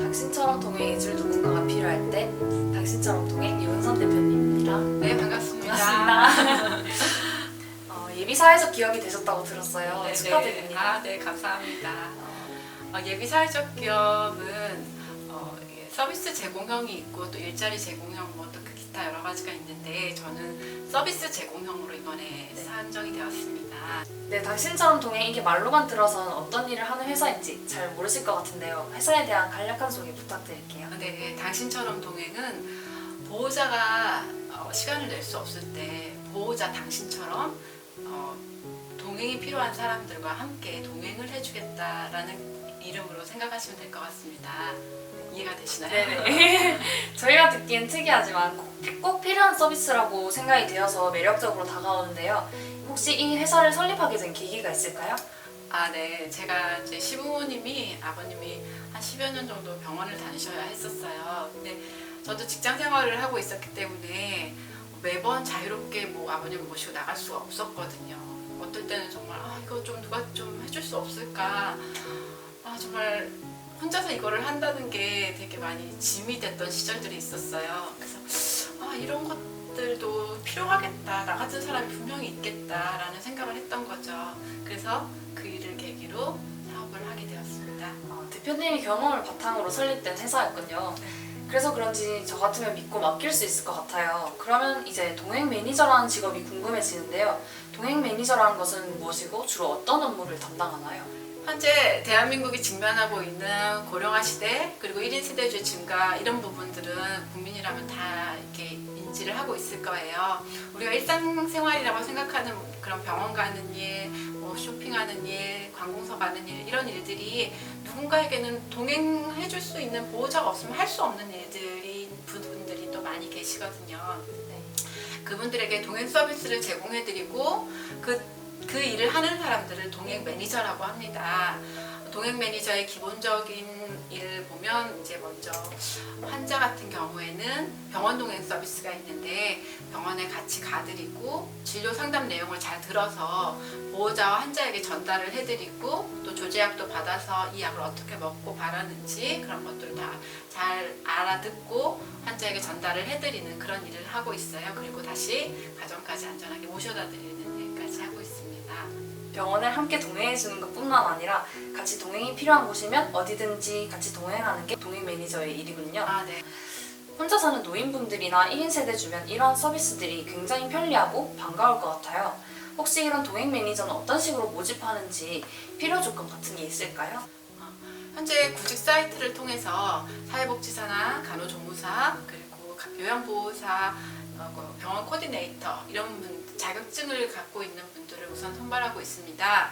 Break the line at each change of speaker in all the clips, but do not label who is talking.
당신처럼 동행해줄 누군가가 필요할 때 당신처럼 동행 이은선 대표님입니다.
네, 반갑습니다.
반갑습니다. 어, 예비사회적 기업이 되셨다고 들었어요.
네,
축하드립니다.
네. 아, 네, 감사합니다. 어, 예비 사회적 기업은 어, 이게 서비스 제공형이 있고 또 일자리 제공형 뭐또 그 기타 여러 가지가 있는데 저는 서비스 제공형으로 이번에
네.
산정이 되었습니다.
네, 당신처럼 동행 이게 말로만 들어서는 어떤 일을 하는 회사인지 잘 모르실 것 같은데요. 회사에 대한 간략한 소개 부탁드릴게요.
네, 당신처럼 동행은 보호자가 어, 시간을 낼 수 없을 때 보호자 당신처럼 어, 동행이 필요한 사람들과 함께 동행을 해주겠다라는 이름으로 생각하시면 될 것 같습니다. 이해가 되시나요?
네네. 저희가 듣기엔 특이하지만 꼭, 꼭 필요한 서비스라고 생각이 되어서 매력적으로 다가오는데요. 혹시 이 회사를 설립하게 된 계기가 있을까요?
아, 네. 제가 이제 시부모님이 아버님이 한 10여 년 정도 병원을 다니셔야 했었어요. 근데 저도 직장 생활을 하고 있었기 때문에 매번 자유롭게 뭐 아버님 모시고 나갈 수가 없었거든요. 어떨 때는 정말 아, 이거 좀 누가 좀 해줄 수 없을까. 아, 정말 혼자서 이거를 한다는 게 되게 많이 짐이 됐던 시절들이 있었어요. 그래서 아, 이런 것들도 필요하겠다. 나 같은 사람이 분명히 있겠다라는 생각을 했던 거죠. 그래서 그 일을 계기로 사업을 하게 되었습니다.
어, 대표님이 경험을 바탕으로 설립된 회사였군요. 그래서 그런지 저 같으면 믿고 맡길 수 있을 것 같아요. 그러면 이제 동행 매니저라는 직업이 궁금해지는데요. 동행 매니저라는 것은 무엇이고 주로 어떤 업무를 담당하나요?
현재 대한민국이 직면하고 있는 고령화 시대 그리고 1인 세대주의 증가 이런 부분들은 국민이라면 다 이렇게 인지를 하고 있을 거예요. 우리가 일상생활이라고 생각하는 그런 병원 가는 일, 뭐 쇼핑하는 일, 관공서 가는 일 이런 일들이 누군가에게는 동행해 줄 수 있는 보호자가 없으면 할 수 없는 일들이 부분들이 또 많이 계시거든요.
네.
그분들에게 동행 서비스를 제공해 드리고 그, 그 일을 하는 사람들을 동행 매니저라고 합니다. 동행 매니저의 기본적인 일을 보면 이제 먼저 환자 같은 경우에는 병원 동행 서비스가 있는데 병원에 같이 가드리고 진료 상담 내용을 잘 들어서 보호자와 환자에게 전달을 해드리고 또 조제약도 받아서 이 약을 어떻게 먹고 바라는지 그런 것들을 다잘 알아듣고 환자에게 전달을 해드리는 그런 일을 하고 있어요. 그리고 다시 가정까지 안전하게 모셔다 드리는 일까지 하고 있습니다.
병원을 함께 동행해 주는 것뿐만 아니라 같이 동행이 필요한 곳이면 어디든지 같이 동행하는 게 동행 매니저의 일이군요.
아, 네.
혼자 사는 노인분들이나 1인 세대 주변 이러한 서비스들이 굉장히 편리하고 반가울 것 같아요. 혹시 이런 동행 매니저는 어떤 식으로 모집하는지 필요 조건 같은 게 있을까요?
현재 구직 사이트를 통해서 사회복지사나 간호조무사 그리고 요양보호사 어, 그 병원 코디네이터 이런 분, 자격증을 갖고 있는 분들을 우선 선발하고 있습니다.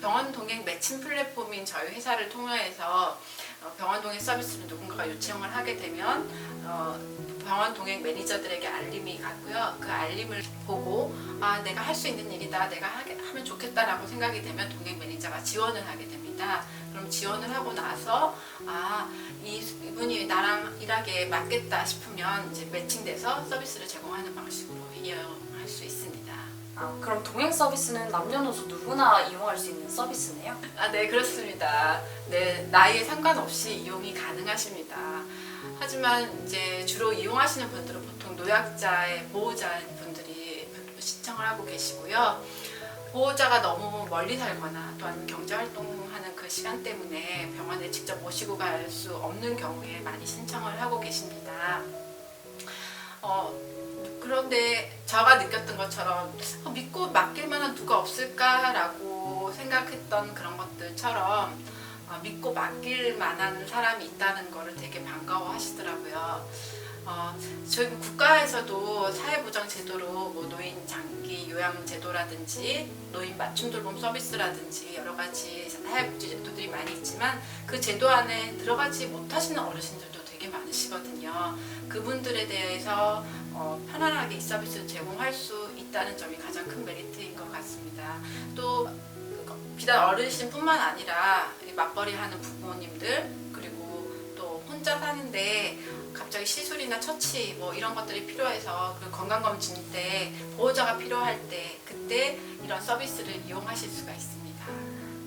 병원 동행 매칭 플랫폼인 저희 회사를 통해서 어, 병원 동행 서비스를 누군가가 요청을 하게 되면 어, 병원 동행 매니저들에게 알림이 가고요. 그 알림을 보고 아 내가 할 수 있는 일이다, 내가 하게, 하면 좋겠다라고 생각이 되면 동행 매니저가 지원을 하게 됩니다. 그럼 지원을 하고 나서 아 이, 이분이 나랑 일하기에 맞겠다 싶으면 이제 매칭돼서 서비스를 제공하는 방식으로 이용할 수 있습니다.
아, 그럼 동행 서비스는 남녀노소 누구나 이용할 수 있는 서비스네요.
아, 네, 그렇습니다. 네, 나이에 상관없이 이용이 가능하십니다. 하지만 이제 주로 이용하시는 분들은 보통 노약자의 보호자 분들이 신청을 하고 계시고요. 보호자가 너무 멀리 살거나 또 아니면 경제 활동하는 그 시간 때문에 병원에 직접 모시고 갈 수 없는 경우에 많이 신청을 하고 계십니다. 어, 그런데 제가 느꼈던 것처럼 어, 믿고 맡길 만한 누가 없을까라고 생각했던 그런 것들처럼 어, 믿고 맡길 만한 사람이 있다는 거를 되게 반가워 하시더라고요. 어, 저희 국가에서도 사회보장 제도로 뭐 노인 장기 요양 제도라든지 노인 맞춤 돌봄 서비스라든지 여러 가지 사회복지 제도들이 많이 있지만 그 제도 안에 들어가지 못하시는 어르신들도 되게 많으시거든요. 그분들에 대해서 어, 편안하게 이 서비스를 제공할 수 있다는 점이 가장 큰 메리트인 것 같습니다. 또 비단 어르신뿐만 아니라 이 맞벌이 하는 부모님들 그리고 또 혼자 사는데 갑자기 시술이나 처치 뭐 이런 것들이 필요해서 그 건강검진 때 보호자가 필요할 때 그때 이런 서비스를 이용하실 수가 있습니다.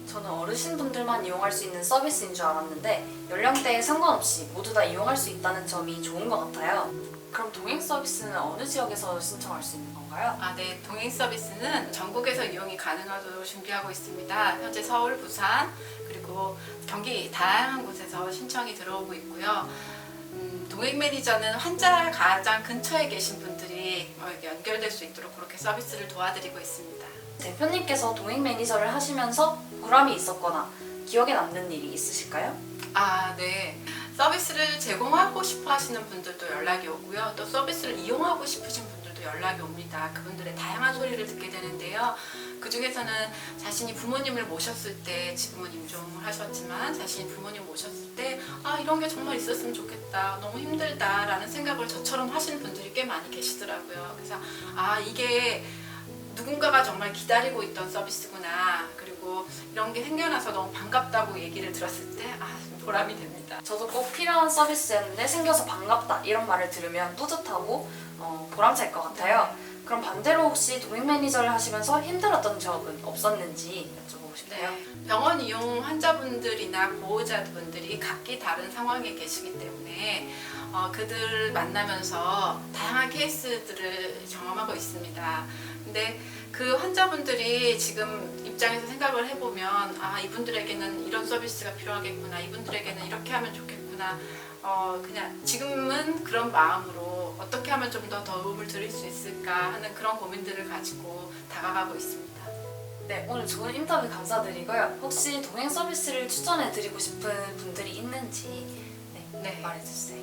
저는 어르신분들만 이용할 수 있는 서비스인 줄 알았는데 연령대에 상관없이 모두 다 이용할 수 있다는 점이 좋은 것 같아요. 그럼 동행 서비스는 어느 지역에서 신청할 수 있는 건가요?
아, 네. 동행 서비스는 전국에서 이용이 가능하도록 준비하고 있습니다. 현재 서울, 부산, 그리고 경기 다양한 곳에서 신청이 들어오고 있고요. 음, 동행 매니저는 환자 가장 근처에 계신 분들이 어, 연결될 수 있도록 그렇게 서비스를 도와드리고 있습니다.
대표님께서 동행 매니저를 하시면서 보람이 있었거나 기억에 남는 일이 있으실까요?
아, 네. 서비스를 제공하고 싶어 하시는 분들도 연락이 오고요. 또 서비스를 이용하고 싶으신 분들도 연락이 옵니다. 그분들의 다양한 소리를 듣게 되는데요. 그 중에서는 자신이 부모님을 모셨을 때 지금은 임종을 하셨지만 자신이 부모님 모셨을 때 아, 이런 게 정말 있었으면 좋겠다. 너무 힘들다라는 생각을 저처럼 하시는 분들이 꽤 많이 계시더라고요. 그래서 아, 이게 누군가가 정말 기다리고 있던 서비스구나. 그리고 이런 게 생겨나서 너무 반갑다고 얘기를 들었을 때, 아, 좀 보람이 됩니다.
저도 꼭 필요한 서비스였는데 생겨서 반갑다 이런 말을 들으면 뿌듯하고 어, 보람찰 것 같아요. 그럼 반대로 혹시 동행 매니저를 하시면서 힘들었던 적은 없었는지 여쭤보고 싶어요.
네. 병원 이용 환자분들이나 보호자분들이 각기 다른 상황에 계시기 때문에 어, 그들을 만나면서 다양한 케이스들을 경험하고 있습니다. 근데 그 환자분들이 지금 입장에서 생각을 해보면 아 이분들에게는 이런 서비스가 필요하겠구나 이분들에게는 이렇게 하면 좋겠구나 어 그냥 지금은 그런 마음으로 어떻게 하면 좀 더 도움을 드릴 수 있을까 하는 그런 고민들을 가지고 다가가고 있습니다.
네, 오늘 좋은 인터뷰 감사드리고요. 혹시 동행 서비스를 추천해드리고 싶은 분들이 있는지 네,
네.
말해주세요.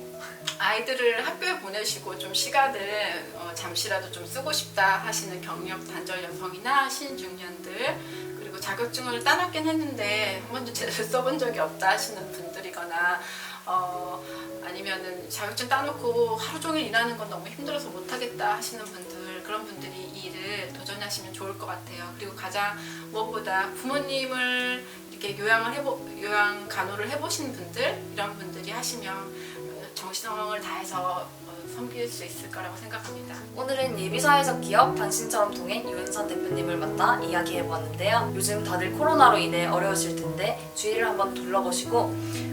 아이들을 학교에 보내시고 좀 시간을 어, 잠시라도 좀 쓰고 싶다 하시는 경력 단절 여성이나 신중년들 그리고 자격증을 따놨긴 했는데 한 번도 제대로 써본 적이 없다 하시는 분들이거나 어, 아니면은 자격증 따놓고 하루 종일 일하는 건 너무 힘들어서 못하겠다 하시는 분들 그런 분들이 이 일을 도전하시면 좋을 것 같아요. 그리고 가장 무엇보다 부모님을 이렇게 요양을 해보 요양 간호를 해보신 분들 이런 분들이 하시면 어, 정신을 다해서 어, 섬길 수 있을 거라고 생각합니다.
오늘은 예비사회적 기업 당신처럼 동행 유은선 대표님을 만나 이야기해 보았는데요. 요즘 다들 코로나로 인해 어려우실 텐데 주위를 한번 둘러보시고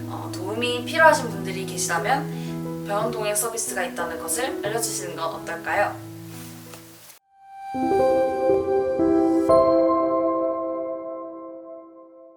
어, 도움이 필요하신 분들이 계시다면 병원 동행 서비스가 있다는 것을 알려주시는 건 어떨까요?